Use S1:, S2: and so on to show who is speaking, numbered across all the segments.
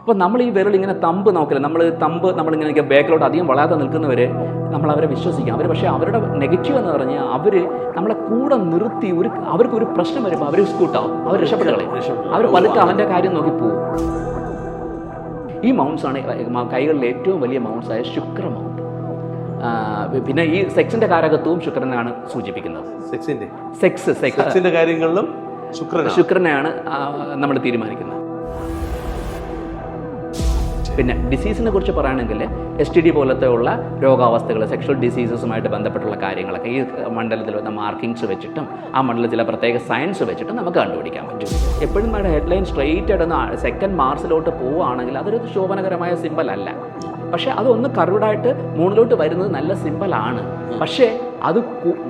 S1: അപ്പോൾ നമ്മൾ ഈ വിരൽ ഇങ്ങനെ തമ്പ് നോക്കില്ല. നമ്മൾ തമ്പ് നമ്മളിങ്ങനെ ബാക്കിലോട്ട് അധികം വളരാതെ നിൽക്കുന്നവരെ നമ്മൾ അവരെ വിശ്വസിക്കാം. അവർ പക്ഷേ അവരുടെ നെഗറ്റീവ് എന്ന് പറഞ്ഞാൽ അവർ നമ്മളെ കൂടെ നിർത്തി ഒരു അവർക്ക് ഒരു പ്രശ്നം വരുമ്പോൾ അവർ സ്കൂട്ടാവും. അവർ രക്ഷപ്പെടുകളെ അവർ പതുക്കെ അവന്റെ കാര്യം നോക്കി പോകും ഈ മൗണ്ട്സ് ആണ് കൈകളിലെ ഏറ്റവും വലിയ മൗണ്ട്സ് ആയ ശുക്ര മൗണ്ട് പിന്നെ ഈ സെക്സിന്റെ കാരകത്വവും ശുക്രനാണ് സൂചിപ്പിക്കുന്നത്.
S2: സെക്സിന്റെ
S1: സെക്സ് സെക്സ്
S2: സെക്സിന്റെ കാര്യങ്ങളിലും ശുക്രനാണ്.
S1: ശുക്രനെയാണ് നമ്മൾ തീരുമാനിക്കുന്നത്. പിന്നെ ഡിസീസിനെ കുറിച്ച് പറയുകയാണെങ്കിൽ എസ് ടി ഡി പോലത്തെ ഉള്ള രോഗാവസ്ഥകൾ സെക്ഷൽ ഡിസീസസുമായിട്ട് ബന്ധപ്പെട്ടുള്ള കാര്യങ്ങളൊക്കെ ഈ മണ്ഡലത്തിൽ വന്ന മാർക്കിങ്സ് വെച്ചിട്ടും ആ മണ്ഡലത്തിലെ പ്രത്യേക സയൻസ് വെച്ചിട്ടും നമുക്ക് കണ്ടുപിടിക്കാൻ പറ്റും. എപ്പോഴും നമ്മുടെ ഹെഡ്ലൈൻ സ്ട്രെയിറ്റ് ആയിട്ട് സെക്കൻഡ് മാർസിലോട്ട് പോവുകയാണെങ്കിൽ അതൊരു ശോഭനകരമായ സിമ്പൽ അല്ല. പക്ഷേ അതൊന്ന് കർവ്ഡായിട്ട് മൂണിലോട്ട് വരുന്നത് നല്ല സിമ്പലാണ് പക്ഷേ അത്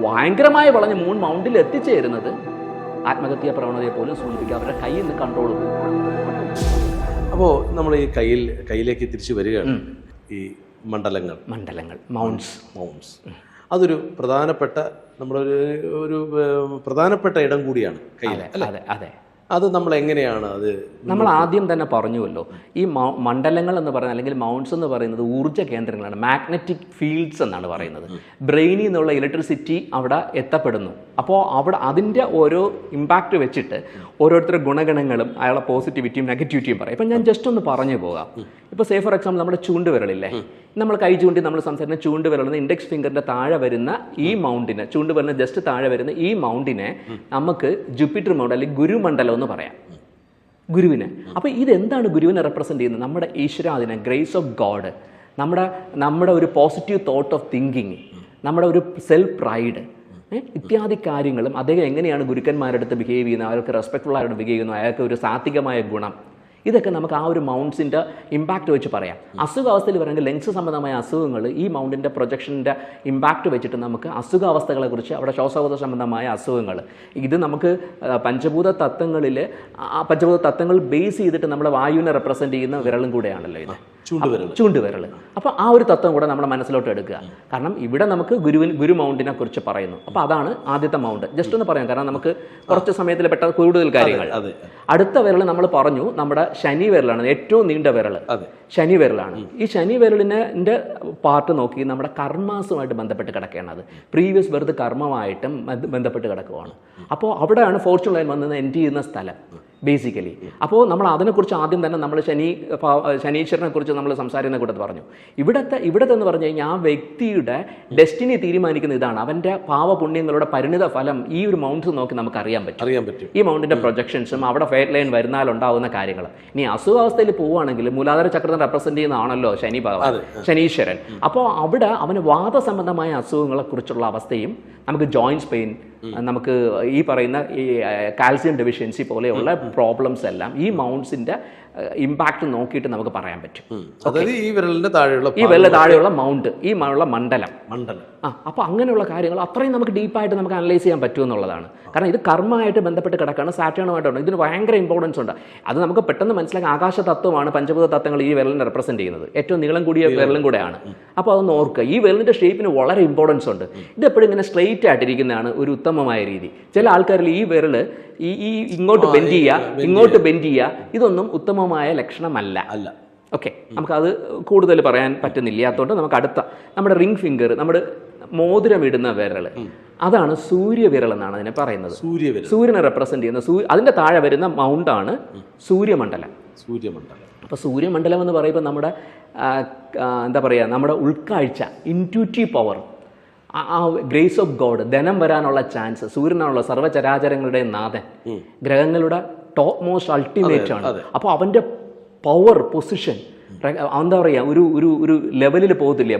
S1: ഭയങ്കരമായി വളഞ്ഞ് മൂൺ മൗണ്ടിൽ എത്തിച്ചേരുന്നത് ആത്മഹത്യാ പ്രവണതയെ പോലും സൂചിപ്പിക്കുക അവരുടെ കയ്യിൽ നിന്ന് കൺട്രോൾ പോകും.
S2: അപ്പോൾ നമ്മൾ ഈ കയ്യിൽ കയ്യിലേക്ക് തിരിച്ചു വരികയാണ് ഈ മണ്ഡലങ്ങൾ.
S1: മണ്ഡലങ്ങൾ മൗണ്ട്സ്
S2: മൗണ്ട്സ് അതൊരു പ്രധാനപ്പെട്ട നമ്മുടെ ഒരു ഒരു പ്രധാനപ്പെട്ട ഇടം കൂടിയാണ് കയ്യിൽ
S1: അതെ അതെ. അതെ
S2: നമ്മൾ എങ്ങനെയാണ് അത്
S1: നമ്മൾ ആദ്യം തന്നെ പറഞ്ഞുവല്ലോ. ഈ മണ്ഡലങ്ങൾ എന്ന് പറയുന്നത് അല്ലെങ്കിൽ മൗണ്ട്സ് എന്ന് പറയുന്നത് ഊർജ കേന്ദ്രങ്ങളാണ്. മാഗ്നറ്റിക് ഫീൽഡ്സ് എന്നാണ് പറയുന്നത്. ബ്രെയിനിൽ നിന്നുള്ള ഇലക്ട്രിസിറ്റി അവിടെ എത്തപ്പെടുന്നു. അപ്പോൾ അവിടെ അതിന്റെ ഓരോ ഇമ്പാക്റ്റ് വെച്ചിട്ട് ഓരോരുത്തരുടെ ഗുണഗണങ്ങളും അയാളെ പോസിറ്റിവിറ്റിയും നെഗറ്റിവിറ്റിയും പറയും. ഇപ്പം ഞാൻ ജസ്റ്റ് ഒന്ന് പറഞ്ഞു പോകാം. ഇപ്പോൾ സേ ഫോർ എക്സാമ്പിൾ നമ്മുടെ ചൂണ്ടുവിരലില്ലേ? നമ്മൾ കൈ ചൂണ്ടി നമ്മൾ സംസാരിക്കുന്ന ചൂണ്ടുവിരലിന് ഇൻഡെക്സ് ഫിംഗറിന്റെ താഴെ വരുന്ന ഈ മൗണ്ടിനെ ചൂണ്ടുവിരലിന് ജസ്റ്റ് താഴെ വരുന്ന ഈ മൗണ്ടിനെ നമുക്ക് ജുപ്പിറ്റർ മൗണ്ട് അല്ലെങ്കിൽ ഗുരുമണ്ഡലം എന്ന് പറയാം. ഗുരുവിനെ. അപ്പോൾ ഇതെന്താണ് ഗുരുവിനെ റെപ്രസെന്റ് ചെയ്യുന്നത്? നമ്മുടെ ഈശ്വരാദിനെ ഗ്രേസ് ഓഫ് ഗോഡ് നമ്മുടെ നമ്മുടെ ഒരു പോസിറ്റീവ് തോട്ട് ഓഫ് തിങ്കിങ് നമ്മുടെ ഒരു സെൽഫ് പ്രൈഡ് ഇത്യാദി കാര്യങ്ങളും അദ്ദേഹം എങ്ങനെയാണ് ഗുരുക്കന്മാരുടെ അടുത്ത് ബിഹേവ് ചെയ്യുന്നത്? അവർക്ക് റെസ്പെക്ട്ഫുൾ ആയിട്ട് ബിഹേവ് ചെയ്യുന്നത് അയാൾക്ക് ഒരു സാത്വികമായ ഗുണം. ഇതൊക്കെ നമുക്ക് ആ ഒരു മൗണ്ട്സിന്റെ ഇമ്പാക്റ്റ് വെച്ച് പറയാം. അസുഖാവസ്ഥയിൽ പറയുന്നത് ലെങ്സ് സംബന്ധമായ അസുഖങ്ങൾ ഈ മൗണ്ടിന്റെ പ്രൊജക്ഷന്റെ ഇമ്പാക്റ്റ് വെച്ചിട്ട് നമുക്ക് അസുഖാവസ്ഥകളെക്കുറിച്ച് അവിടെ ശ്വാസകോശ സംബന്ധമായ അസുഖങ്ങൾ. ഇത് നമുക്ക് പഞ്ചഭൂത തത്വങ്ങളിൽ ആ പഞ്ചഭൂത തത്വങ്ങൾ ബേസ് ചെയ്തിട്ട് നമ്മുടെ വായുവിനെ റെപ്രസെന്റ് ചെയ്യുന്ന വിരലും കൂടെയാണല്ലോ ഇത്.
S2: ചൂണ്ടുവിരൽ
S1: ചൂണ്ടുവിരൽ അപ്പോൾ ആ ഒരു തത്വം കൂടെ നമ്മുടെ മനസ്സിലോട്ട് എടുക്കുക. കാരണം ഇവിടെ നമുക്ക് ഗുരുവിൻ ഗുരു മൗണ്ടിനെ കുറിച്ച് പറയുന്നു. അപ്പോൾ അതാണ് ആദ്യത്തെ മൗണ്ട് ജസ്റ്റ് ഒന്ന് പറയാം. കാരണം നമുക്ക് കുറച്ച് സമയത്തിൽ പെട്ട കൂടുതൽ കാര്യങ്ങൾ. അടുത്ത വിരൽ നമ്മൾ പറഞ്ഞു നമ്മുടെ ശനി വിരലാണ് ഏറ്റവും നീണ്ട വിരൽ
S2: അതെ.
S1: ശനി വിരലാണ് ഈ ശനി വിരലിന്റെ പാർട്ട് നോക്കി നമ്മുടെ കർമാസുമായിട്ട് ബന്ധപ്പെട്ട് കിടക്കേണ്ടത്. പ്രീവിയസ് ബർത്ത് കർമ്മമായിട്ടും ബന്ധ- ബന്ധപ്പെട്ട് കിടക്കുകയാണ് അപ്പോൾ അവിടെയാണ് ഫോർച്യൂൺ ലൈൻ വന്നത് എൻഡ് ചെയ്യുന്ന സ്ഥലം. ബേസിക്കലി അപ്പോൾ നമ്മൾ അതിനെക്കുറിച്ച് ആദ്യം തന്നെ നമ്മൾ ശനി ശനീശ്വരനെ കുറിച്ച് നമ്മൾ സംസാരിക്കുന്ന കൂട്ടത്തിൽ പറഞ്ഞു. ഇവിടത്തെ ഇവിടത്തെ എന്ന് പറഞ്ഞു കഴിഞ്ഞാൽ ആ വ്യക്തിയുടെ ഡെസ്റ്റിനി തീരുമാനിക്കുന്ന ഇതാണ്. അവന്റെ പാവപുണ്യങ്ങളുടെ പരിണിത ഫലം ഈ ഒരു മൗണ്ട് നോക്കി നമുക്ക് അറിയാൻ പറ്റും.
S2: അറിയാൻ പറ്റും.
S1: ഈ മൗണ്ടിന്റെ പ്രൊജക്ഷൻസും അവിടെ ഫേറ്റ് ലൈൻ വരുന്നാൽ ഉണ്ടാവുന്ന കാര്യങ്ങൾ. ഇനി അസുഖാവസ്ഥയിൽ പോവുകയാണെങ്കിൽ മൂലാധാര ചക്രത്തെ റെപ്രസെന്റ് ചെയ്യുന്നതാണല്ലോ ശനി ഭഗവാൻ ശനീശ്വരൻ. അപ്പോൾ അവിടെ അവന് വാദസംബന്ധമായ അസുഖങ്ങളെ കുറിച്ചുള്ള അവസ്ഥയും നമുക്ക് ജോയിൻസ് പെയിൻ നമുക്ക് ഈ പറയുന്ന ഈ കാൽസ്യം ഡെഫിഷ്യൻസി പോലെയുള്ള പ്രോബ്ലംസ് എല്ലാം ഈ മൗണ്ട്സിന്റെ ഇമ്പാക്റ്റ് നോക്കിയിട്ട് നമുക്ക് പറയാൻ പറ്റും.
S2: അതായത് ഈ വിരലിന്റെ താഴെയുള്ള
S1: ഈ വിരലിന്റെ താഴെയുള്ള മൗണ്ട് ഈ ഉള്ള മണ്ഡലം.
S2: മണ്ഡലം.
S1: ആ അപ്പോൾ അങ്ങനെയുള്ള കാര്യങ്ങൾ അത്രയും നമുക്ക് ഡീപ്പായിട്ട് നമുക്ക് അനലൈസ് ചെയ്യാൻ പറ്റുമെന്നുള്ളതാണ് കാരണം ഇത് കർമ്മമായിട്ട് ബന്ധപ്പെട്ട് കിടക്കുകയാണ് സാറ്റേണുമായിട്ടുണ്ട്. ഇതിന് ഭയങ്കര ഇമ്പോർട്ടൻസ് ഉണ്ട്. അത് നമുക്ക് പെട്ടെന്ന് മനസ്സിലാക്കാൻ ആകാശ തത്വമാണ് പഞ്ചഭൂത തത്വങ്ങൾ ഈ വിരലിനെ റെപ്രസെന്റ് ചെയ്യുന്നത്. ഏറ്റവും നീളം കൂടിയ വിരലും കൂടെയാണ്. അപ്പോൾ അതൊന്ന് ഓർക്കുക. ഈ വിരലിന്റെ ഷേപ്പിന് വളരെ ഇമ്പോർട്ടൻസ് ഉണ്ട്. ഇത് എപ്പോഴും ഇങ്ങനെ സ്ട്രെയിറ്റ് ആയിട്ടിരിക്കുന്നതാണ് ഒരു ഉത്തമമായ രീതി. ചില ആൾക്കാരിൽ ഈ വിരൽ ഈ ഈ ഇങ്ങോട്ട് ബെൻഡ് ചെയ്യുക ഇങ്ങോട്ട് ബെൻഡ് ചെയ്യുക ഇതൊന്നും ഉത്തമമായ ലക്ഷണമല്ല.
S2: അല്ല.
S1: ഓക്കെ നമുക്കത് കൂടുതൽ പറയാൻ പറ്റുന്നില്ല. അതുകൊണ്ട് നമുക്ക് അടുത്ത നമ്മുടെ റിംഗ് ഫിംഗർ നമ്മുടെ മോതിരമിടുന്ന വിരൽ അതാണ് സൂര്യവിരൽ എന്നാണ് അതിനെ പറയുന്നത്.
S2: സൂര്യവിരൽ
S1: സൂര്യനെ റെപ്രസെന്റ് ചെയ്യുന്ന അതിന്റെ താഴെ വരുന്ന മൗണ്ടാണ് സൂര്യമണ്ഡലം.
S2: സൂര്യമണ്ഡലം.
S1: അപ്പോൾ സൂര്യമണ്ഡലം എന്ന് പറയുമ്പോൾ നമ്മുടെ എന്താ പറയുക നമ്മുടെ ഉൾക്കാഴ്ച ഇന്റ്യൂറ്റീവ് പവർ ആ ഗ്രേസ് ഓഫ് ഗോഡ് ധനം വരാനുള്ള ചാൻസ് സൂര്യനാണുള്ള സർവചരാചരങ്ങളുടെ നാഥൻ. ഗ്രഹങ്ങളുടെ ടോപ്പ് മോസ്റ്റ് അൾട്ടിമേറ്റ് ആണ്. അപ്പോൾ അവന്റെ പവർ പൊസിഷൻ എന്താ പറയുക ഒരു ഒരു ഒരു ലെവലിൽ പോകത്തില്ല.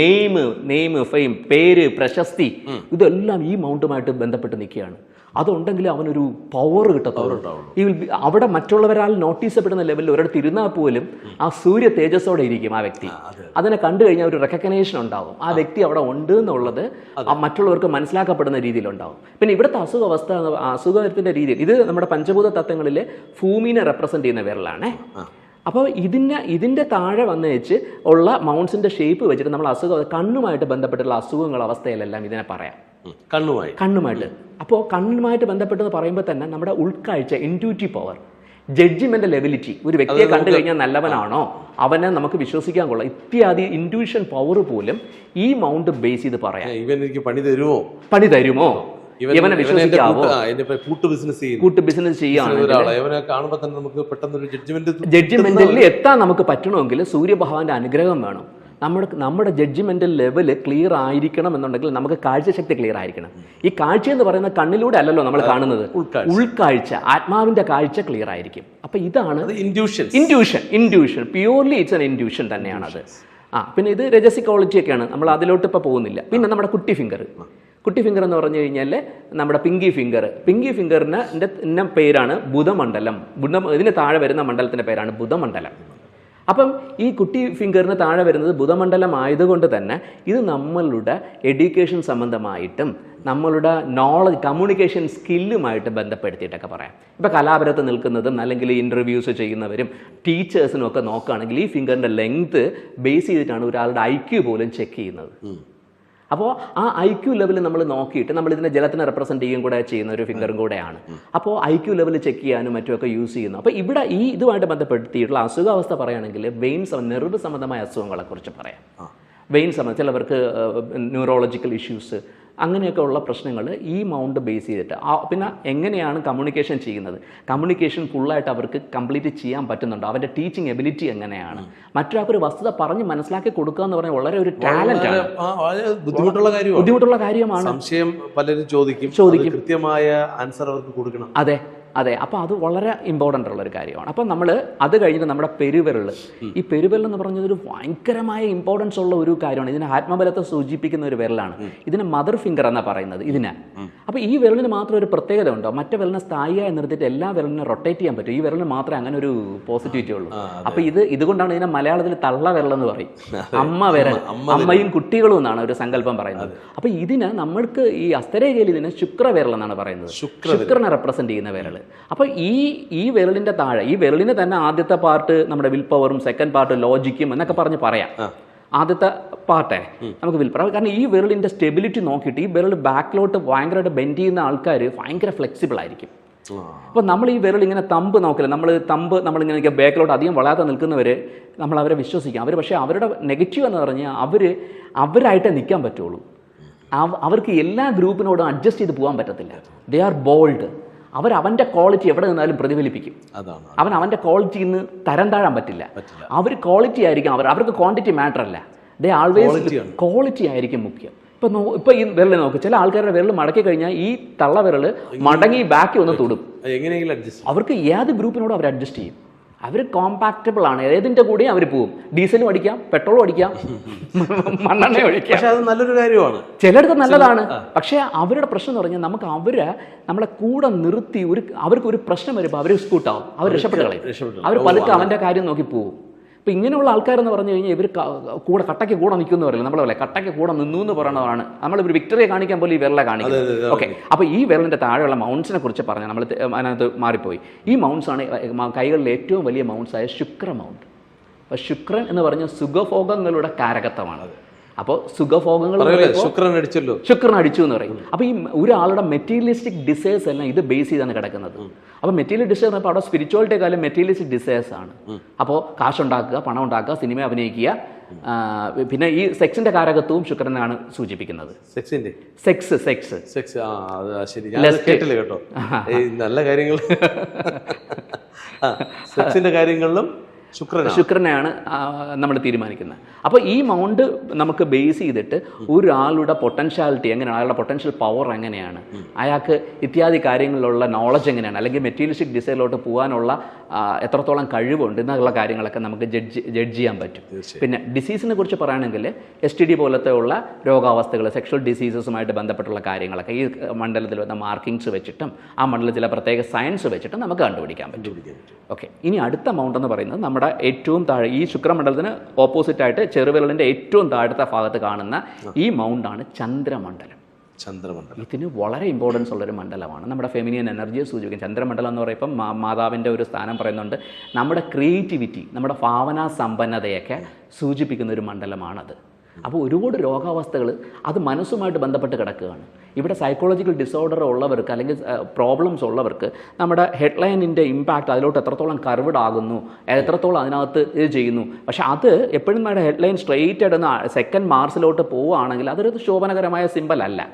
S1: നെയിം നെയിം ഫെയിം പേര് പ്രശസ്തി ഇതെല്ലാം ഈ മൗണ്ടുമായിട്ട് ബന്ധപ്പെട്ട് നിൽക്കുകയാണ്. അതുണ്ടെങ്കിൽ അവനൊരു പവർ കിട്ടത്തുള്ളൂ. ഈ അവിടെ മറ്റുള്ളവരാൽ നോട്ടീസ് ചെയ്യപ്പെടുന്ന ലെവലിൽ ഒരിടത്ത് ഇരുന്നാൽ പോലും ആ സൂര്യ തേജസ്സോടെ ഇരിക്കും ആ വ്യക്തി. അതിനെ കണ്ടു കഴിഞ്ഞാൽ ഒരു റെക്കഗ്നേഷൻ ഉണ്ടാവും. ആ വ്യക്തി അവിടെ ഉണ്ട് എന്നുള്ളത് ആ മറ്റുള്ളവർക്ക് മനസ്സിലാക്കപ്പെടുന്ന രീതിയിൽ രീതിയിലുണ്ടാവും. പിന്നെ ഇവിടുത്തെ അസുഖ അവസ്ഥ അസുഖത്തിന്റെ രീതിയിൽ ഇത് നമ്മുടെ പഞ്ചഭൂത തത്വങ്ങളിലെ ഭൂമിനെ റെപ്രസെന്റ് ചെയ്യുന്ന വിരലാണേ. അപ്പോൾ ഇതിന് ഇതിന്റെ താഴെ വന്നു വെച്ച് ഉള്ള മൗണ്ട്സിന്റെ ഷേപ്പ് വെച്ചിട്ട് നമ്മൾ അസുഖം കണ്ണുമായിട്ട് ബന്ധപ്പെട്ടുള്ള അസുഖങ്ങൾ അവസ്ഥയിലെല്ലാം ഇതിനെ പറയാം.
S2: കണ്ണുമായി.
S1: കണ്ണുമായിട്ട്. അപ്പോൾ കണ്ണുമായിട്ട് ബന്ധപ്പെട്ടെന്ന് പറയുമ്പോൾ തന്നെ നമ്മുടെ ഉൾക്കാഴ്ച ഇന്റ്യൂറ്റീവ് പവർ ജഡ്ജ്മെന്റ് എബിലിറ്റി ഒരു വ്യക്തിയെ കണ്ടു കഴിഞ്ഞാൽ നല്ലവനാണോ? അവനെ നമുക്ക് വിശ്വസിക്കാൻ കൊള്ളാം. ഇത്യാദി ഇന്റൂഷൻ പവർ പോലും ഈ മൗണ്ട് ബേസ് ചെയ്ത് പറയാം.
S2: ഇവൻ എനിക്ക് പണി തരുമോ
S1: പണി തരുമോ? ഇവനെ വിശ്വസിക്കാവോ?
S2: കൂട്ട്- ബിസിനസ് ചെയ്യുന്നു.
S1: കൂട്ട് ബിസിനസ് ചെയ്യുകയാണെങ്കിൽ
S2: ഒരാളെ ഇവനെ കാണുമ്പോ തന്നെ നമുക്ക് ജഡ്ജ്മെന്റ്
S1: ജഡ്ജിമെന്റിൽ എത്താൻ നമുക്ക് പറ്റണമെങ്കിൽ സൂര്യഭഗവാന്റെ അനുഗ്രഹം വേണം. നമ്മുടെ നമ്മുടെ ജഡ്ജ്മെന്റൽ ലെവൽ ക്ലിയർ ആയിരിക്കണം എന്നുണ്ടെങ്കിൽ നമുക്ക് കാഴ്ചശക്തി ക്ലിയർ ആയിരിക്കണം. ഈ കാഴ്ച എന്ന് പറയുന്ന കണ്ണിലൂടെ അല്ലല്ലോ നമ്മൾ കാണുന്നത്.
S2: ഉൾക്കാഴ്ച.
S1: ആത്മാവിന്റെ കാഴ്ച ക്ലിയർ ആയിരിക്കും. അപ്പൊ ഇതാണ്
S2: induction
S1: induction induction purely it's an induction തന്നെയാണ് അത് ആ പിന്നെ ഇത് രജസിക്കോളജി ഒക്കെയാണ് നമ്മൾ അതിലോട്ട് ഇപ്പോൾ പോകുന്നില്ല. പിന്നെ നമ്മുടെ കുട്ടി ഫിംഗർ കുട്ടി ഫിംഗർ എന്ന് പറഞ്ഞു കഴിഞ്ഞാൽ നമ്മുടെ പിങ്കി ഫിംഗർ പിങ്കി ഫിംഗറിന് ഇന്ന പേരാണ് ബുധമണ്ഡലം ബുധ ഇതിന് താഴെ വരുന്ന മണ്ഡലത്തിന്റെ പേരാണ് ബുധമണ്ഡലം അപ്പം ഈ കുട്ടി ഫിംഗറിന് താഴെ വരുന്നത് ബുധമണ്ഡലം ആയതുകൊണ്ട് തന്നെ ഇത് നമ്മളുടെ എഡ്യൂക്കേഷൻ സംബന്ധമായിട്ടും നമ്മളുടെ നോളജ് കമ്മ്യൂണിക്കേഷൻ സ്കില്ലുമായിട്ട് ബന്ധപ്പെടുത്തിയിട്ടൊക്കെ പറയാം. ഇപ്പോൾ കലാപരത്ത് നിൽക്കുന്നതും അല്ലെങ്കിൽ ഇന്റർവ്യൂസ് ചെയ്യുന്നവരും ടീച്ചേഴ്സിനും ഒക്കെ നോക്കുകയാണെങ്കിൽ ഈ ഫിംഗറിന്റെ ലെങ്ത് ബേസ് ചെയ്തിട്ടാണ് ഒരാളുടെ ഐ പോലും ചെക്ക് ചെയ്യുന്നത്. അപ്പോൾ ആ ഐ ക്യു ലെവൽ നമ്മൾ നോക്കിയിട്ട് നമ്മൾ ഇതിനെ ജലത്തിനെ റെപ്രസെന്റ് ചെയ്യുകയും കൂടെ ചെയ്യുന്ന ഒരു ഫിംഗറും കൂടെയാണ്. അപ്പോൾ ഐ ക്യു ലെവൽ ചെക്ക് ചെയ്യാനും മറ്റുമൊക്കെ യൂസ് ചെയ്യുന്നു. അപ്പോൾ ഇവിടെ ഈ ഇതുമായിട്ട് ബന്ധപ്പെടുത്തിയിട്ടുള്ള അസുഖാവസ്ഥ പറയുകയാണെങ്കിൽ വെയിൻസ് നെർവ് സംബന്ധമായ അസുഖങ്ങളെക്കുറിച്ച് പറയാം. വെയിൻ സംബന്ധം ചിലവർക്ക് ന്യൂറോളജിക്കൽ ഇഷ്യൂസ് അങ്ങനെയൊക്കെ ഉള്ള പ്രശ്നങ്ങൾ ഈ മൗണ്ട് ബേസ് ചെയ്തിട്ട് ആ പിന്നെ എങ്ങനെയാണ് കമ്മ്യൂണിക്കേഷൻ ചെയ്യുന്നത്? കമ്മ്യൂണിക്കേഷൻ ഫുള്ളായിട്ട് അവർക്ക് കംപ്ലീറ്റ് ചെയ്യാൻ പറ്റുന്നുണ്ടോ? അവന്റെ ടീച്ചിങ് എബിലിറ്റി എങ്ങനെയാണ്? മറ്റൊരാൾക്കൊരു വസ്തുത പറഞ്ഞ് മനസ്സിലാക്കി കൊടുക്കുക എന്ന് പറഞ്ഞാൽ വളരെ ഒരു
S2: വളരെ ബുദ്ധിമുട്ടുള്ള കാര്യമാണ്.
S1: ബുദ്ധിമുട്ടുള്ള കാര്യമാണ്.
S2: സംശയം പലരും ചോദിക്കും.
S1: ചോദിക്കും.
S2: കൃത്യമായ ആൻസർ അവർക്ക് കൊടുക്കണം.
S1: അതെ. അതെ അപ്പോൾ അത് വളരെ ഇമ്പോർട്ടന്റ് ഉള്ള ഒരു കാര്യമാണ്. അപ്പം നമ്മൾ അത് കഴിഞ്ഞിട്ട് നമ്മുടെ പെരുവിരൽ ഈ പെരുവിരൽ എന്ന് പറഞ്ഞത് ഒരു ഭയങ്കരമായ ഇമ്പോർട്ടൻസ് ഉള്ള ഒരു കാര്യമാണ്. ഇതിനെ ആത്മബലത്തെ സൂചിപ്പിക്കുന്ന ഒരു വിരലാണ് ഇതിന് മദർ ഫിംഗർ എന്നാണ് പറയുന്നത് ഇതിനെ. അപ്പോൾ ഈ വിരലിന് മാത്രം ഒരു പ്രത്യേകത ഉണ്ടോ? മറ്റേ വിരലിനെ സ്ഥായിയായി നിർത്തിയിട്ട് എല്ലാ വിരലിനെ റൊട്ടേറ്റ് ചെയ്യാൻ പറ്റും. ഈ വിരലിന് മാത്രമേ അങ്ങനെ ഒരു പോസിറ്റിവിറ്റി ഉള്ളൂ. അപ്പോൾ ഇത് ഇതുകൊണ്ടാണ് ഇതിനെ മലയാളത്തിൽ തള്ള വിരൽ എന്ന് പറയും അമ്മ വിരൽ അമ്മയും കുട്ടികളും എന്നാണ് ഒരു സങ്കല്പം പറയുന്നത്. അപ്പോൾ ഇതിന് നമ്മൾക്ക് ഈ അസ്തരേഖയിൽ ഇതിന് ശുക്രവിരൽ എന്നാണ് പറയുന്നത്. ശുക്രനെ റെപ്രസെന്റ് ചെയ്യുന്ന വിരൽ അപ്പോൾ ഈ ഈ വിരളിന്റെ താഴെ ഈ വിരലിന് തന്നെ ആദ്യത്തെ പാർട്ട് നമ്മുടെ വിൽ പവറും സെക്കൻഡ് പാർട്ട് ലോജിക്കും എന്നൊക്കെ പറഞ്ഞ് പറയാം. ആദ്യത്തെ പാർട്ടേ നമുക്ക് വിൽ പറയാം കാരണം ഈ വിരളിന്റെ സ്റ്റെബിലിറ്റി നോക്കിയിട്ട് ഈ വിരൽ ബാക്കിലോട്ട് ഭയങ്കരമായിട്ട് ബെൻഡ് ചെയ്യുന്ന ആൾക്കാർ ഭയങ്കര ഫ്ലെക്സിബിൾ ആയിരിക്കും. അപ്പോൾ നമ്മൾ ഈ വിരൽ ഇങ്ങനെ തമ്പ് നോക്കില്ല. നമ്മൾ തമ്പ് നമ്മളിങ്ങനെ ബാക്കിലോട്ട് അധികം വളരാതെ നിൽക്കുന്നവർ നമ്മൾ അവരെ വിശ്വസിക്കാം. അവർ പക്ഷേ അവരുടെ നെഗറ്റീവ് എന്ന് പറഞ്ഞാൽ അവർ അവരായിട്ടേ നിൽക്കാൻ പറ്റുള്ളൂ. അവർക്ക് എല്ലാ ഗ്രൂപ്പിനോടും അഡ്ജസ്റ്റ് ചെയ്ത് പോകാൻ പറ്റത്തില്ല. ദേ ആർ ബോൾഡ് അവർ അവന്റെ ക്വാളിറ്റി എവിടെ നിന്നാലും പ്രതിഫലിപ്പിക്കും.
S2: അതാണ്.
S1: അവൻ അവന്റെ ക്വാളിറ്റി ഇന്ന് തരം താഴാൻ പറ്റില്ല. അവർ ക്വാളിറ്റി ആയിരിക്കും. അവർ അവർക്ക് ക്വാണ്ടിറ്റി മാറ്റർ അല്ല. ദേ ആൾവേസ് ക്വാളിറ്റി ആയിരിക്കും മുഖ്യം. ഇപ്പൊ ഇപ്പൊ ഈ വിരൽ നോക്ക്. ചില ആൾക്കാരുടെ വിരൽ മടക്കി കഴിഞ്ഞാൽ ഈ തള്ള വിരൽ മടങ്ങി ബാക്കി ഒന്ന് തൊടും. അവർക്ക് ഏത് ഗ്രൂപ്പിനോടും അവർ അഡ്ജസ്റ്റ് ചെയ്യും. അവർ കോമ്പാക്റ്റബിൾ ആണ്. ഏതിന്റെ കൂടെയും അവർ പോകും ഡീസലും അടിക്കാം പെട്രോളും അടിക്കാം മണ്ണെണ്ണ ഒഴിക്കാം.
S2: പക്ഷെ അത് നല്ലൊരു കാര്യമാണ്.
S1: ചിലടത്ത് നല്ലതാണ്. പക്ഷേ അവരുടെ പ്രശ്നം എന്ന് പറഞ്ഞാൽ നമുക്ക് അവരെ നമ്മളെ കൂടെ നിർത്തി ഒരു അവർക്ക് ഒരു പ്രശ്നം വരുമ്പോൾ അവർ സ്കൂട്ടാവും. അവർ രക്ഷപ്പെട്ട് കളയും. അവർ പതുക്കെ അവന്റെ കാര്യം നോക്കി പോകും ഇപ്പം ഇങ്ങനെയുള്ള ആൾക്കാരെന്ന് പറഞ്ഞു കഴിഞ്ഞാൽ ഇവർ കൂടെ കട്ടയ്ക്ക് കൂടെ നിൽക്കുന്നു പറയില്ല നമ്മളെ കട്ടയ്ക്ക് കൂടെ നിന്നു എന്ന് പറയുന്നതാണ് നമ്മൾ ഒരു വിക്ടറിയെ കാണിക്കാൻ പോലും ഈ വിരലെ കാണിക്കുന്നത്. ഓക്കെ അപ്പോൾ ഈ വിരലിന്റെ താഴെയുള്ള മൗണ്ട്സിനെ കുറിച്ച് പറഞ്ഞാൽ നമ്മൾ അതിനകത്ത് മാറിപ്പോയി. ഈ മൗണ്ട്സ് ആണ് കൈകളിലെ ഏറ്റവും വലിയ മൗണ്ട്സ് ആയ ശുക്ര മൗണ്ട് അപ്പോൾ ശുക്രൻ എന്ന് പറഞ്ഞ സുഖഭോഗങ്ങളുടെ കാരകത്വമാണ്. അപ്പോൾ സുഖഭോഗങ്ങൾ
S2: ശുക്രൻ അടിച്ചല്ലോ.
S1: ശുക്രൻ അടിച്ചു എന്ന് പറയും. അപ്പോൾ ഈ ഒരാളുടെ മെറ്റീരിയലിസ്റ്റിക് ഡിസേഴ്സ് എല്ലാം ഇത് ബേസ് ചെയ്താണ് കിടക്കുന്നത്. അപ്പോൾ മെറ്റീരിയൽ ഡിസയേഴ്സ് അപ്പോൾ അവിടെ സ്പിരിച്വാലിറ്റി കാലം മെറ്റീരിയലിസ്റ്റിക് ഡിസേഴ്സ് ആണ്. അപ്പോൾ കാശുണ്ടാക്കുക പണം ഉണ്ടാക്കുക സിനിമ അഭിനയിക്കുക പിന്നെ ഈ സെക്സിന്റെ കാരകത്വവും ശുക്രനാണ് സൂചിപ്പിക്കുന്നത്.
S2: സെക്സിന്റെ
S1: സെക്സ് സെക്സ്
S2: സെക്സ് ആ ശരി. കേട്ടില്ല കേട്ടോ. നല്ല കാര്യങ്ങൾ. സെക്സിന്റെ കാര്യങ്ങളിലും ശുക്രനാണ്.
S1: ശുക്രനെയാണ് നമ്മൾ തീരുമാനിക്കുന്നത്. അപ്പോൾ ഈ മൗണ്ട് നമുക്ക് ബേസ് ചെയ്തിട്ട് ഒരാളുടെ പൊട്ടൻഷ്യാലിറ്റി എങ്ങനെയാണ്? അയാളുടെ പൊട്ടൻഷ്യൽ പവർ എങ്ങനെയാണ്? അയാൾക്ക് ഇത്യാദി കാര്യങ്ങളിലുള്ള നോളജ് എങ്ങനെയാണ്? അല്ലെങ്കിൽ മെറ്റീരിയലിസ്റ്റിക് ഡിസൈനിലോട്ട് പോകാനുള്ള എത്രത്തോളം കഴിവുണ്ട് എന്നുള്ള കാര്യങ്ങളൊക്കെ നമുക്ക് ജഡ്ജ് ജഡ്ജ് ചെയ്യാൻ പറ്റും. പിന്നെ ഡിസീസിനെ കുറിച്ച് പറയുകയാണെങ്കിൽ എസ് ടി ഡി പോലത്തെ ഉള്ള രോഗാവസ്ഥകൾ സെക്ഷൽ ഡിസീസസുമായിട്ട് ബന്ധപ്പെട്ടുള്ള കാര്യങ്ങളൊക്കെ ഈ മണ്ഡലത്തിൽ വന്ന മാർക്കിങ്സ് വെച്ചിട്ടും ആ മണ്ഡലത്തിലെ പ്രത്യേക സയൻസ് വെച്ചിട്ടും നമുക്ക് കണ്ടുപിടിക്കാൻ പറ്റും. ഓക്കെ ഇനി അടുത്ത മൗണ്ട് എന്ന് പറയുന്നത് നമ്മുടെ ഏറ്റവും താഴെ ഈ ശുക്രമണ്ഡലത്തിന് ഓപ്പോസിറ്റായിട്ട് ചെറുവിരലിന്റെ ഏറ്റവും താഴത്തെ ഭാഗത്ത് കാണുന്ന ഈ മൗണ്ടാണ് ചന്ദ്രമണ്ഡലം.
S2: ചന്ദ്രമണ്ഡലം.
S1: ഇതിന് വളരെ ഇമ്പോർട്ടൻസ് ഉള്ളൊരു മണ്ഡലമാണ്. നമ്മുടെ ഫെമിനിയൻ എനർജിയെ സൂചിപ്പിക്കും. ചന്ദ്രമണ്ഡലം എന്ന് പറയുമ്പോൾ മാ- മാതാവിന്റെ ഒരു സ്ഥാനം പറയുന്നുണ്ട്. നമ്മുടെ ക്രിയേറ്റിവിറ്റി നമ്മുടെ ഭാവനാ സമ്പന്നതയൊക്കെ സൂചിപ്പിക്കുന്ന ഒരു മണ്ഡലമാണത്. അപ്പോൾ ഒരുപാട് രോഗാവസ്ഥകൾ അത് മനസ്സുമായിട്ട് ബന്ധപ്പെട്ട് കിടക്കുകയാണ്. ഇവിടെ സൈക്കോളജിക്കൽ ഡിസോർഡർ ഉള്ളവർക്ക് അല്ലെങ്കിൽ പ്രോബ്ലംസ് ഉള്ളവർക്ക് നമ്മുടെ ഹെഡ്ലൈനിന്റെ ഇമ്പാക്റ്റ് അതിലോട്ട് എത്രത്തോളം കർവ്ഡ് ആകുന്നു എത്രത്തോളം അതിനകത്ത് ഇത് ചെയ്യുന്നു. പക്ഷേ അത് എപ്പോഴും നമ്മുടെ ഹെഡ്ലൈൻ സ്ട്രെയിറ്റ് ഇടുന്ന സെക്കൻഡ് മാർസിലോട്ട് പോവുകയാണെങ്കിൽ അതൊരു ശോഭനകരമായ സിമ്പൽ അല്ല.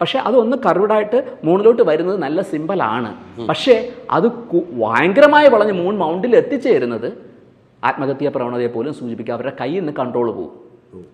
S1: പക്ഷേ അതൊന്ന് കർവ്ഡായിട്ട് മൂണിലോട്ട് വരുന്നത് നല്ല സിമ്പലാണ് പക്ഷേ അത് ഭയങ്കരമായി വളഞ്ഞ് മൂൺ മൗണ്ടിൽ എത്തിച്ചേരുന്നത് ആത്മഹത്യാ പ്രവണതയെ പോലും സൂചിപ്പിക്കുക അവരുടെ കയ്യിൽ നിന്ന് കൺട്രോൾ പോകും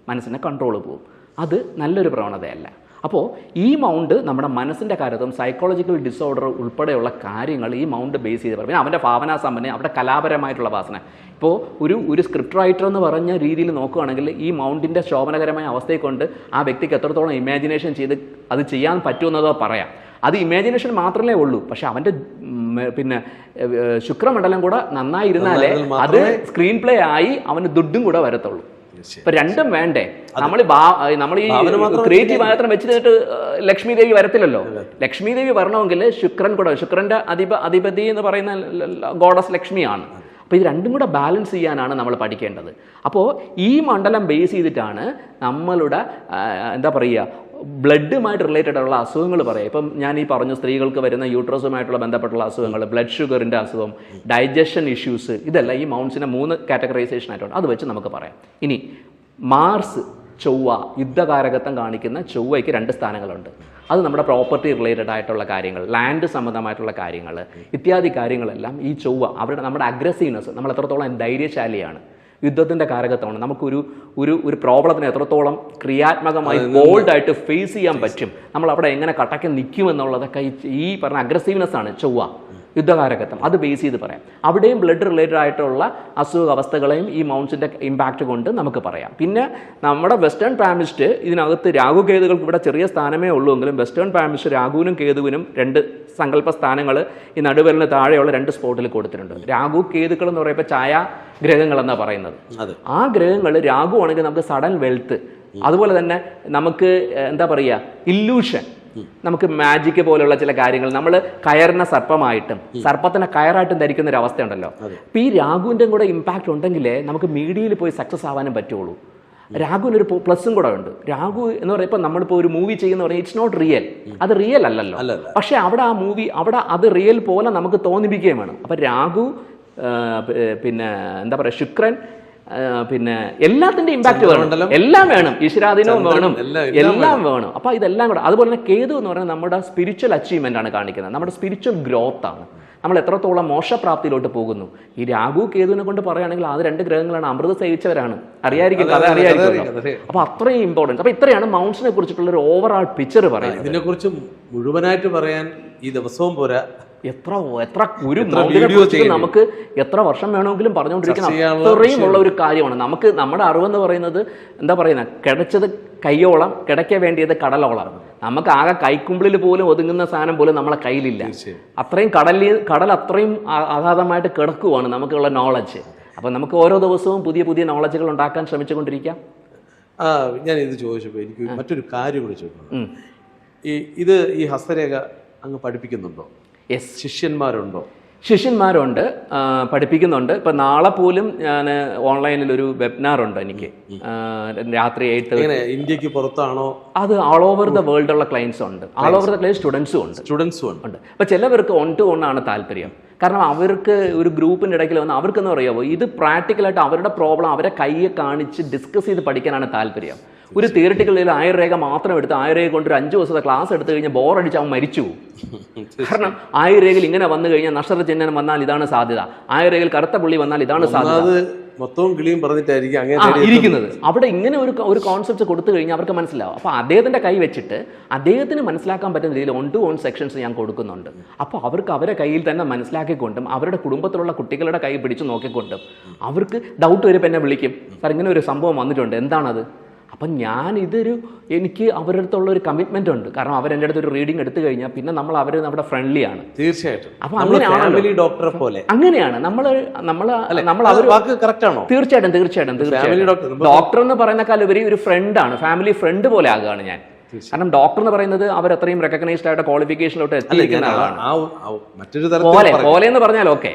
S1: മനസ്സിന്റെ കൺട്രോൾ പോവും അത് നല്ലൊരു പ്രവണതയല്ല. അപ്പോൾ ഈ മൗണ്ട് നമ്മുടെ മനസ്സിന്റെ കാര്യത്തും സൈക്കോളജിക്കൽ ഡിസോർഡർ ഉൾപ്പെടെയുള്ള കാര്യങ്ങൾ ഈ മൗണ്ട് ബേസ് ചെയ്ത് പറയും. അവന്റെ ഭാവനാ സമ്പന്നം അവിടെ കലാപരമായിട്ടുള്ള വാസന ഇപ്പോൾ ഒരു ഒരു സ്ക്രിപ്റ്റ് റൈറ്റർ എന്ന് പറഞ്ഞ രീതിയിൽ നോക്കുകയാണെങ്കിൽ ഈ മൗണ്ടിന്റെ ശോഭനകരമായ അവസ്ഥയെ കൊണ്ട് ആ വ്യക്തിക്ക് എത്രത്തോളം ഇമാജിനേഷൻ ചെയ്ത് അത് ചെയ്യാൻ പറ്റുമെന്നതോ പറയാം. അത് ഇമാജിനേഷൻ മാത്രമേ ഉള്ളൂ. പക്ഷെ അവന്റെ പിന്നെ ശുക്രമണ്ഡലം കൂടെ നന്നായിരുന്നാലേ അത് സ്ക്രീൻ പ്ലേ ആയി അവന് ദുഡും കൂടെ വരത്തുള്ളൂ. ഇപ്പൊ രണ്ടും വേണ്ടേ? നമ്മൾ നമ്മൾ ഈ ക്രിയേറ്റീവ് മാത്രം വെച്ചിട്ട് ലക്ഷ്മി ദേവി വരത്തില്ലല്ലോ? ലക്ഷ്മി ദേവി വരണമെങ്കിൽ ശുക്രൻ കൂടെ ശുക്രന്റെ അധിപ അധിപതി എന്ന് പറയുന്ന ഗോഡസ് ലക്ഷ്മിയാണ്. അപ്പോൾ ഇത് രണ്ടും കൂടെ ബാലൻസ് ചെയ്യാനാണ് നമ്മൾ പഠിക്കേണ്ടത്. അപ്പോൾ ഈ മണ്ഡലം ബേസ് ചെയ്തിട്ടാണ് നമ്മളുടെ എന്താ പറയുക ബ്ലഡുമായിട്ട് റിലേറ്റഡ് ഉള്ള അസുഖങ്ങൾ പറയാം. ഇപ്പം ഞാൻ ഈ പറഞ്ഞു സ്ത്രീകൾക്ക് വരുന്ന യൂട്രസുമായിട്ടുള്ള ബന്ധപ്പെട്ടുള്ള അസുഖങ്ങൾ ബ്ലഡ് ഷുഗറിന്റെ അസുഖം ഡൈജഷൻ ഇഷ്യൂസ് ഇതെല്ലാം ഈ മൗൺസിനെ മൂന്ന് കാറ്റഗറൈസേഷൻ ആയിട്ടുണ്ട്. അത് വെച്ച് നമുക്ക് പറയാം. ഇനി മാർസ് ചൊവ്വ യുദ്ധകാരകത്വം കാണിക്കുന്ന ചൊവ്വയ്ക്ക് രണ്ട് സ്ഥാനങ്ങളുണ്ട്. അത് നമ്മുടെ പ്രോപ്പർട്ടി റിലേറ്റഡ് ആയിട്ടുള്ള കാര്യങ്ങൾ ലാൻഡ് സംബന്ധമായിട്ടുള്ള കാര്യങ്ങൾ ഇത്യാദി കാര്യങ്ങളെല്ലാം ഈ ചൊവ്വ അവരുടെ നമ്മുടെ അഗ്രസീവ്നെസ് നമ്മൾ എത്രത്തോളം ധൈര്യശാലിയാണ് യുദ്ധത്തിന്റെ കാരകത്വമാണ്. നമുക്കൊരു ഒരു ഒരു പ്രോബ്ലത്തിന് എത്രത്തോളം ക്രിയാത്മകമായി ബോൾഡായിട്ട് ഫേസ് ചെയ്യാൻ പറ്റും. നമ്മൾ അവിടെ എങ്ങനെ കട്ടയ്ക്ക് നിൽക്കും എന്നുള്ളതൊക്കെ ഈ- ഈ പറഞ്ഞ അഗ്രസീവ്നെസ് ആണ്. ചൊവ്വ. യുദ്ധകാരകത്വം അത് ബേസ് ചെയ്ത് പറയാം. അവിടെയും ബ്ലഡ് റിലേറ്റഡ് ആയിട്ടുള്ള അസുഖ അവസ്ഥകളെയും ഈ മൗണ്ട്സിന്റെ ഇമ്പാക്റ്റ് കൊണ്ട് നമുക്ക് പറയാം. പിന്നെ നമ്മുടെ വെസ്റ്റേൺ പാമിസ്റ്റ് ഇതിനകത്ത് രാഹു കേതുകൾക്ക് ഇവിടെ ചെറിയ സ്ഥാനമേ ഉള്ളൂ. എങ്കിലും വെസ്റ്റേൺ പാമിസ്റ്റ് രാഹുവിനും കേതുവിനും രണ്ട് സങ്കല്പ സ്ഥാനങ്ങൾ ഈ നടുവലിന് താഴെയുള്ള രണ്ട് സ്പോട്ടിൽ കൊടുത്തിട്ടുണ്ട്. രാഹു കേതുക്കൾ എന്ന് പറയുമ്പോൾ ഛായാഗ്രഹങ്ങൾ എന്നാണ് പറയുന്നത്. ആ ഗ്രഹങ്ങൾ രാഹു ആണെങ്കിൽ നമുക്ക് സഡൻ വെൽത്ത് അതുപോലെ തന്നെ നമുക്ക് എന്താ പറയുക ഇല്ലൂഷൻ നമുക്ക് മാജിക് പോലുള്ള ചില കാര്യങ്ങൾ. നമ്മൾ കയറിന സർപ്പമായിട്ടും സർപ്പത്തിനെ കയറായിട്ടും ധരിക്കുന്ന ഒരു അവസ്ഥയുണ്ടല്ലോ. അപ്പൊ ഈ രാഘുവിന്റെ കൂടെ ഇമ്പാക്റ്റ് ഉണ്ടെങ്കിലേ നമുക്ക് മീഡിയയിൽ പോയി സക്സസ് ആവാനും പറ്റുള്ളൂ. രാഘുവിന് ഒരു പ്ലസും കൂടെ ഉണ്ട്. രാഘു എന്ന് പറയുമ്പോൾ ഇപ്പം നമ്മളിപ്പോൾ ഒരു മൂവി ചെയ്യുന്ന പറഞ്ഞാൽ ഇറ്റ്സ് നോട്ട് റിയൽ അത് റിയൽ അല്ലല്ലോ. പക്ഷെ അവിടെ ആ മൂവി അവിടെ അത് റിയൽ പോലെ നമുക്ക് തോന്നിപ്പിക്കുകയും വേണം. അപ്പം രാഘു പിന്നെ എന്താ പറയുക ശുക്രൻ പിന്നെ എല്ലാത്തിന്റെ ഇമ്പാക്ട് വേണം. എല്ലാം വേണം. ഈശ്വരാധീനവും വേണം.
S2: എല്ലാം-
S1: വേണം. അപ്പൊ ഇതെല്ലാം കൂടെ അതുപോലെ തന്നെ കേതു എന്ന് പറയുന്നത് നമ്മുടെ സ്പിരിച്വൽ അച്ചീവ്മെന്റ് ആണ് കാണിക്കുന്നത്. നമ്മുടെ സ്പിരിച്വൽ ഗ്രോത്ത് ആണ്. നമ്മൾ എത്രത്തോളം മോശപ്രാപ്തിയിലോട്ട് പോകുന്നു? ഈ രാഹു കേതുവിനെ കൊണ്ട് പറയുകയാണെങ്കിൽ ആ രണ്ട് ഗ്രഹങ്ങളാണ് അമൃത സേവിച്ചവരാണ്. അറിയായിരിക്കും കഥ
S2: അറിയായിരിക്കും.
S1: അപ്പൊ അത്രയും ഇമ്പോർട്ടൻസ് അപ്പൊ ഇത്രയാണ് മൗണ്ട്സിനെ കുറിച്ചിട്ടുള്ള ഒരു ഓവറാൾ പിക്ചർ പറയുന്നത്.
S2: ഇതിനെക്കുറിച്ച് മുഴുവനായിട്ട് പറയാൻ ഈ ദിവസവും പോരാ.
S1: എത്ര എത്ര കുറിച്ച് നമുക്ക് എത്ര വർഷം വേണമെങ്കിലും പറഞ്ഞുകൊണ്ടിരിക്കണം. അത്രയും ഉള്ള ഒരു കാര്യമാണ്. നമുക്ക് നമ്മുടെ അറിവെന്ന് പറയുന്നത് എന്താ പറയുന്നത് കിടച്ചത് കയ്യോളം കിടക്ക വേണ്ടിയത് കടലോളം നമുക്ക് ആകെ കൈക്കുമ്പിളിൽ പോലും ഒതുങ്ങുന്ന സാധനം പോലും നമ്മളെ കയ്യിലില്ല. അത്രയും കടലിൽ കടൽ അത്രയും അഗാധമായിട്ട് കിടക്കുവാണ് നമുക്കുള്ള നോളജ് അപ്പം നമുക്ക് ഓരോ ദിവസവും പുതിയ പുതിയ നോളജുകൾ ഉണ്ടാക്കാൻ ശ്രമിച്ചുകൊണ്ടിരിക്കാം.
S2: ആ ഞാൻ ഇത് ചോദിച്ചപ്പോൾ എനിക്ക് മറ്റൊരു കാര്യം കൂടി
S1: ചോദിക്കുന്നു
S2: ഈ ഇത് ഈ ഹസ്തരേഖ അങ്ങ് പഠിപ്പിക്കുന്നുണ്ടോ?
S1: യെസ്
S2: ശിഷ്യന്മാരുണ്ടോ?
S1: ശിഷ്യന്മാരുണ്ട് പഠിപ്പിക്കുന്നുണ്ട്. ഇപ്പം നാളെ പോലും ഞാൻ ഓൺലൈനിൽ ഒരു വെബിനാർ ഉണ്ട് എനിക്ക്. രാത്രി
S2: എങ്ങനെ ഇന്ത്യയ്ക്ക് പുറത്താണോ?
S1: അത് ആൾ ഓവർ ദ വേൾഡ് ഉള്ള ക്ലയൻസ് ഉണ്ട്. ആൾ ഓവർ ദ ക്ലയൻസ് സ്റ്റുഡൻസും ഉണ്ട്.
S2: സ്റ്റുഡൻസും ഉണ്ട്.
S1: അപ്പം ചിലവർക്ക് ഓൺ ടു ഓൺ ആണ് താല്പര്യം. കാരണം അവർക്ക് ഒരു ഗ്രൂപ്പിന്റെ ഇടയ്ക്ക് വന്ന് അവർക്കെന്ന് പറയാമോ ഇത് പ്രാക്ടിക്കലായിട്ട് അവരുടെ പ്രോബ്ലം അവരെ കയ്യെ കാണിച്ച് ഡിസ്കസ് ചെയ്ത് പഠിക്കാനാണ് താല്പര്യം. ഒരു തിയറിറ്റിക്കൽ ആയിരം രേഖ മാത്രം എടുത്ത് ആയിരം രേഖ കൊണ്ട് ഒരു അഞ്ച് ദിവസത്തെ ക്ലാസ് എടുത്തു കഴിഞ്ഞാൽ ബോറടിച്ച് അവൻ മരിച്ചു കാരണം ആയിരം രേഖയിൽ ഇങ്ങനെ വന്നു കഴിഞ്ഞാൽ നഷ്ട ചിഹ്നം വന്നാൽ ഇതാണ് സാധ്യത. ആയിരം രേഖയിൽ കറുത്ത പുള്ളി വന്നാൽ ഇതാണ് സാധ്യത.
S2: മൊത്തവും കിളിയും പറഞ്ഞിട്ടായിരിക്കും അങ്ങനെ
S1: ഇരിക്കുന്നത്. അവിടെ ഇങ്ങനെ ഒരു ഒരു കോൺസെപ്റ്റ് കൊടുത്തു കഴിഞ്ഞാൽ അവർക്ക് മനസ്സിലാവും. അപ്പോൾ അദ്ദേഹത്തിന്റെ കൈ വെച്ചിട്ട് അദ്ദേഹത്തിന് മനസ്സിലാക്കാൻ പറ്റുന്ന രീതിയിൽ ഓൺ ടു ഓൺ സെക്ഷൻസ് ഞാൻ കൊടുക്കുന്നുണ്ട്. അപ്പോൾ അവർക്ക് അവരെ കയ്യിൽ തന്നെ മനസ്സിലാക്കിക്കൊണ്ടും അവരുടെ കുടുംബത്തിലുള്ള കുട്ടികളുടെ കൈ പിടിച്ച് നോക്കിക്കൊണ്ടും അവർക്ക് ഡൗട്ട് വരുമ്പോൾ എന്നെ വിളിക്കും. സാർ ഇങ്ങനെ ഒരു സംഭവം വന്നിട്ടുണ്ട്. എന്താണത്? അപ്പം ഞാൻ ഇതൊരു എനിക്ക് അവരുടെ അടുത്തുള്ള ഒരു കമ്മിറ്റ്മെന്റ് ഉണ്ട്. കാരണം അവരെന്റെ അടുത്ത് ഒരു റീഡിംഗ് എടുത്തു കഴിഞ്ഞാൽ പിന്നെ നമ്മൾ അവർ നമ്മുടെ ഫ്രണ്ട്ലിയാണ്
S2: തീർച്ചയായിട്ടും.
S1: അപ്പൊ
S2: നമ്മൾ ഫാമിലി ഡോക്ടറെ പോലെ.
S1: അങ്ങനെയാണ്. നമ്മൾ നമ്മൾ നമ്മൾ അവർ
S2: ആണോ?
S1: തീർച്ചയായിട്ടും തീർച്ചയായിട്ടും തീർച്ചയായിട്ടും.
S2: ഡോക്ടർ
S1: ഡോക്ടർ എന്ന് പറയുന്നേക്കാൾ ഉപരി ഒരു ഫ്രണ്ടാണ് ഫാമിലി ഫ്രണ്ട് പോലെ ആകുകയാണ് ഞാൻ. കാരണം ഡോക്ടർ എന്ന് പറയുന്നത് അവർ അത്രയും റെക്കഗ്നൈസ്ഡ് ആയിട്ട് ക്വാളിഫിക്കേഷനിലോട്ട് എത്തിയിരിക്കുന്ന
S2: മറ്റൊരു
S1: പോലെ
S2: തലത്തിൽ
S1: പോലെ എന്ന് പറഞ്ഞാൽ ഓക്കെ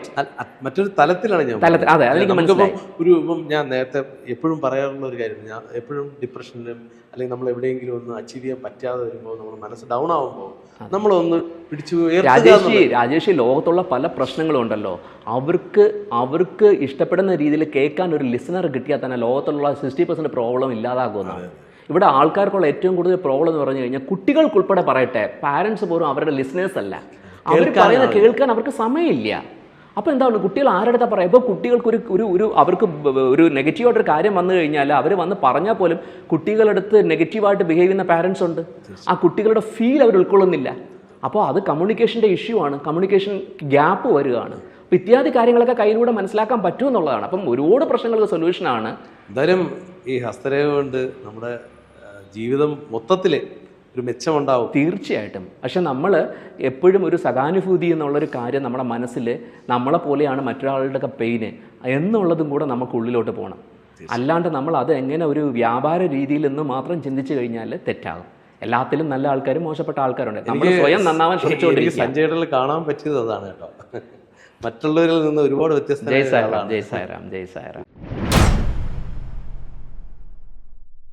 S2: മറ്റൊരു തലത്തിലാണ് ഞാൻ
S1: തലത്തിൽ- അതെ, അതെനിക്ക്
S2: നമുക്കിപ്പം
S1: മനസ്സിലായി.
S2: ഒരു ഇപ്പം ഞാൻ നേരത്തെ എപ്പോഴും പറയാറുള്ള ഒരു കാര്യം ഞാൻ എപ്പോഴും ഡിപ്രഷനിലും അല്ലെങ്കിൽ നമ്മൾ എവിടെയെങ്കിലും ഒന്ന് അച്ചീവ് ചെയ്യാൻ പറ്റാതെ വരുമ്പോൾ നമ്മൾ മനസ്സ് ഡൗൺ ആവുമ്പോൾ നമ്മളൊന്ന് പിടിച്ചു
S1: രാജേഷ് രാജേഷ് ലോകത്തുള്ള പല പ്രശ്നങ്ങളും ഉണ്ടല്ലോ അവർക്ക് അവർക്ക് ഇഷ്ടപ്പെടുന്ന രീതിയിൽ കേൾക്കാൻ ഒരു ലിസണർ കിട്ടിയാൽ തന്നെ ലോകത്തുള്ള സിക്സ്റ്റി പെർസെന്റ് പ്രോബ്ലം ഇല്ലാതാകുന്നതാണ് ഇവിടെ ആൾക്കാർക്കുള്ള ഏറ്റവും കൂടുതൽ പ്രോബ്ലം എന്ന് പറഞ്ഞു കഴിഞ്ഞാൽ കുട്ടികൾക്കുൾപ്പെടെ പറയട്ടെ പാരൻസ് പോലും അവരുടെ ലിസ്നേഴ്സ് അല്ല. അവർ പറയുന്ന കേൾക്കാൻ അവർക്ക് സമയമില്ല. അപ്പോൾ എന്താണ് കുട്ടികൾ ആരുടെ അടുത്താ പറയാം? ഇപ്പോൾ കുട്ടികൾക്ക് ഒരു ഒരു ഒരു അവർക്ക് ഒരു നെഗറ്റീവായിട്ടൊരു കാര്യം വന്നു കഴിഞ്ഞാൽ അവർ വന്ന് പറഞ്ഞാൽ പോലും കുട്ടികളടുത്ത് നെഗറ്റീവായിട്ട് ബിഹേവ് ചെയ്യുന്ന പാരൻസ് ഉണ്ട്. ആ കുട്ടികളുടെ ഫീൽ അവർ ഉൾക്കൊള്ളുന്നില്ല. അപ്പോൾ അത് കമ്മ്യൂണിക്കേഷന്റെ ഇഷ്യൂ ആണ്. കമ്മ്യൂണിക്കേഷൻ ഗ്യാപ്പ് വരികയാണ് അപ്പോൾ ഇത്യാദി കാര്യങ്ങളൊക്കെ കയ്യിലൂടെ മനസ്സിലാക്കാൻ പറ്റുമെന്നുള്ളതാണ്. അപ്പം ഒരുപാട് പ്രശ്നങ്ങൾക്ക് സൊല്യൂഷനാണ്
S2: എന്തായാലും ഈ ഹസ്തരേഖ കൊണ്ട് നമ്മുടെ ജീവിതം മൊത്തത്തിൽ ഒരു മെച്ചമുണ്ടാവും.
S1: തീർച്ചയായിട്ടും. പക്ഷെ നമ്മൾ എപ്പോഴും ഒരു സഹാനുഭൂതി എന്നുള്ളൊരു കാര്യം നമ്മുടെ മനസ്സിൽ നമ്മളെ പോലെയാണ് മറ്റൊരാളുടെ പെയിന് എന്നുള്ളതും കൂടെ നമുക്ക് ഉള്ളിലോട്ട് പോകണം. അല്ലാണ്ട് നമ്മൾ അത് എങ്ങനെ ഒരു വ്യാപാര രീതിയിൽ നിന്ന് മാത്രം ചിന്തിച്ചു കഴിഞ്ഞാൽ തെറ്റാകും. എല്ലാത്തിലും നല്ല ആൾക്കാരും മോശപ്പെട്ട ആൾക്കാരുണ്ട്. നമ്മൾ സ്വയം നന്നാവാൻ ശ്രമിച്ചുകൊണ്ട്
S2: സഞ്ജയുടെ കാണാൻ പറ്റിയത് അതാണ് കേട്ടോ. മറ്റുള്ളവരിൽ നിന്ന് ഒരുപാട്
S1: ജയ്
S2: വ്യത്യസ്തമായ
S1: സായറാം ജയ് സായറാം ജയ് സായറാം.